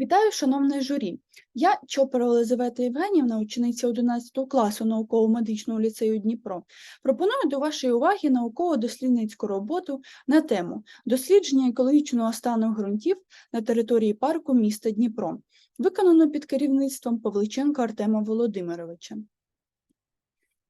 Вітаю, шановне журі. Я Чопера Елизавета Євгенівна, учениця 11 класу науково-медичного ліцею Дніпро. Пропоную до вашої уваги науково-дослідницьку роботу на тему дослідження екологічного стану ґрунтів на території парку міста Дніпро, виконано під керівництвом Павличенка Артема Володимировича.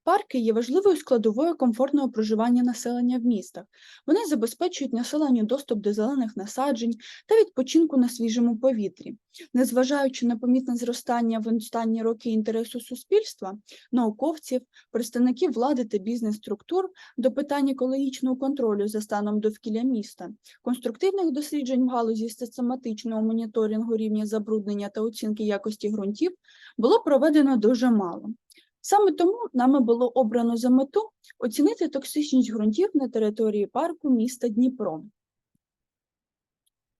Парки є важливою складовою комфортного проживання населення в містах. Вони забезпечують населенню доступ до зелених насаджень та відпочинку на свіжому повітрі. Незважаючи на помітне зростання в останні роки інтересу суспільства, науковців, представників влади та бізнес-структур до питань екологічного контролю за станом довкілля міста, конструктивних досліджень в галузі систематичного моніторингу рівня забруднення та оцінки якості ґрунтів було проведено дуже мало. Саме тому нами було обрано за мету оцінити токсичність ґрунтів на території парку міста Дніпро.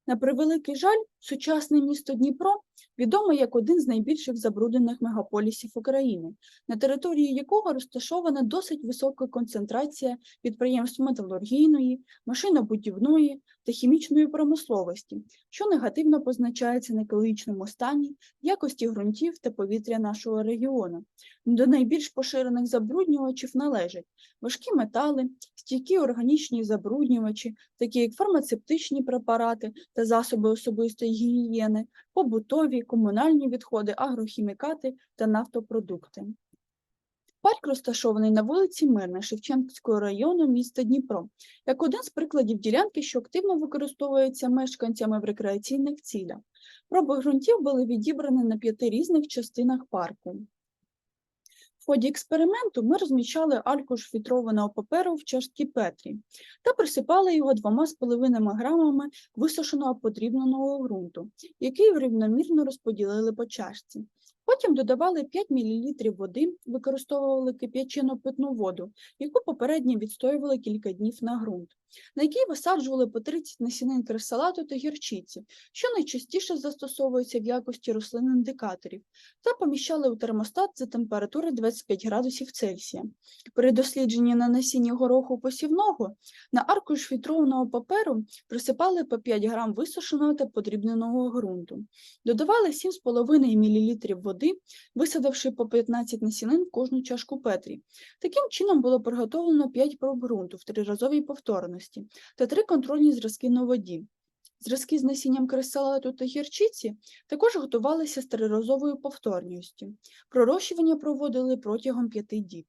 На превеликий жаль, сучасне місто Дніпро відоме як один з найбільших забруднених мегаполісів України, на території якого розташована досить висока концентрація підприємств металургійної, машинобудівної та хімічної промисловості, що негативно позначається на екологічному стані, якості ґрунтів та повітря нашого регіону. До найбільш поширених забруднювачів належать важкі метали, стійкі органічні забруднювачі, такі як фармацевтичні препарати та засоби особистої гігієни, побутові, комунальні відходи, агрохімікати та нафтопродукти. Парк розташований на вулиці Мирна Шевченківського району міста Дніпро, як один з прикладів ділянки, що активно використовується мешканцями в рекреаційних цілях. Проби ґрунтів були відібрані на п'яти різних частинах парку. Ході експерименту ми розміщали аркуш фільтрованого паперу в чашці Петрі та присипали його 2,5 грамами висушеного подрібненого ґрунту, який рівномірно розподілили по чашці. Потім додавали 5 мл води, використовували кип'ячену питну воду, яку попередньо відстоювали кілька днів на ґрунт, на який висаджували по 30 насінин кресалату та гірчиці, що найчастіше застосовується в якості рослин-індикаторів, та поміщали у термостат за температури 25 градусів Цельсія. При дослідженні на насінні гороху посівного на аркуш фільтрованого паперу присипали по 5 грам висушеного та подрібненого ґрунту. Додавали 7,5 мл води, висадивши по 15 насінин в кожну чашку Петрі. Таким чином було приготовлено 5 проб ґрунту в триразовій повторності та 3 контрольні зразки на воді. Зразки з насінням кресалату та гірчиці також готувалися з триразовою повторністю. Пророщування проводили протягом 5 діб.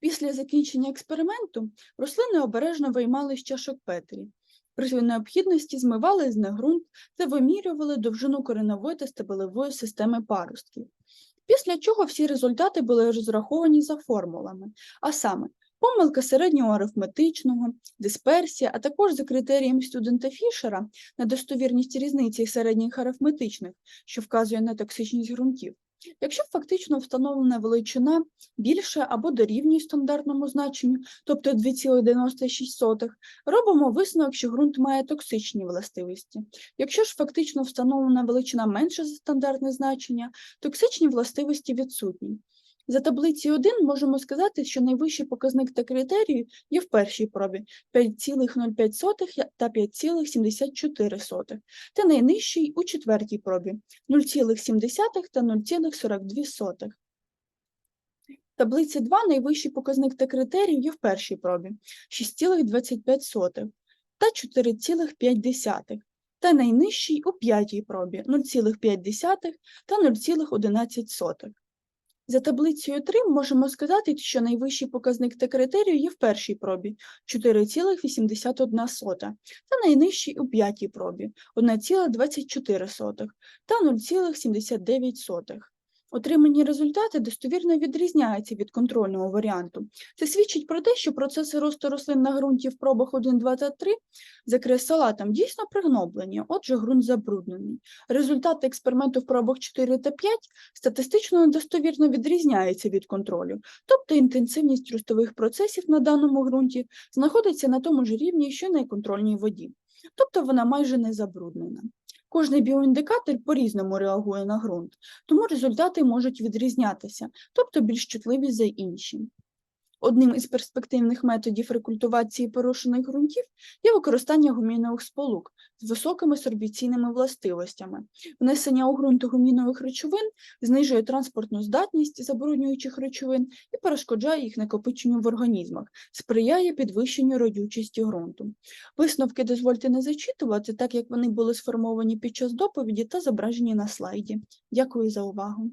Після закінчення експерименту рослини обережно виймали з чашок Петрі. При необхідності змивали з ґрунт та вимірювали довжину коренової та стебелевої системи паростків. Після чого всі результати були розраховані за формулами, а саме помилка середнього арифметичного, дисперсія, а також за критерієм студента Фішера на достовірність різниці середніх арифметичних, що вказує на токсичність ґрунтів. Якщо фактично встановлена величина більше або дорівнює стандартному значенню, тобто 2,96, робимо висновок, що ґрунт має токсичні властивості. Якщо ж фактично встановлена величина менше за стандартне значення, токсичні властивості відсутні. За таблицею 1 можемо сказати, що найвищий показник та критерію є в першій пробі 5,05 та 5,74, та найнижчий у четвертій пробі 0,7 та 0,42. Таблиці 2 найвищий показник та критерій є в першій пробі 6,25 та 4,5, та найнижчий у п'ятій пробі 0,5 та 0,11. За таблицею 3 можемо сказати, що найвищий показник та критерію є в першій пробі 4,81 та найнижчий у п'ятій пробі 1,24 та 0,79. Отримані результати достовірно відрізняються від контрольного варіанту. Це свідчить про те, що процеси росту рослин на ґрунті в пробах 1, 2 та 3 за кресалатом дійсно пригноблені, отже, ґрунт забруднений. Результати експерименту в пробах 4 та 5 статистично достовірно відрізняються від контролю, тобто інтенсивність ростових процесів на даному ґрунті знаходиться на тому ж рівні, що й на контрольній воді, тобто вона майже не забруднена. Кожний біоіндикатор по-різному реагує на ґрунт, тому результати можуть відрізнятися, тобто більш чутливі за інші. Одним із перспективних методів рекультивації порушених ґрунтів є використання гумінових сполук з високими сорбіційними властивостями. Внесення у ґрунт гумінових речовин знижує транспортну здатність забруднюючих речовин і перешкоджає їх накопиченню в організмах, сприяє підвищенню родючості ґрунту. Висновки дозвольте не зачитувати, так як вони були сформовані під час доповіді та зображені на слайді. Дякую за увагу.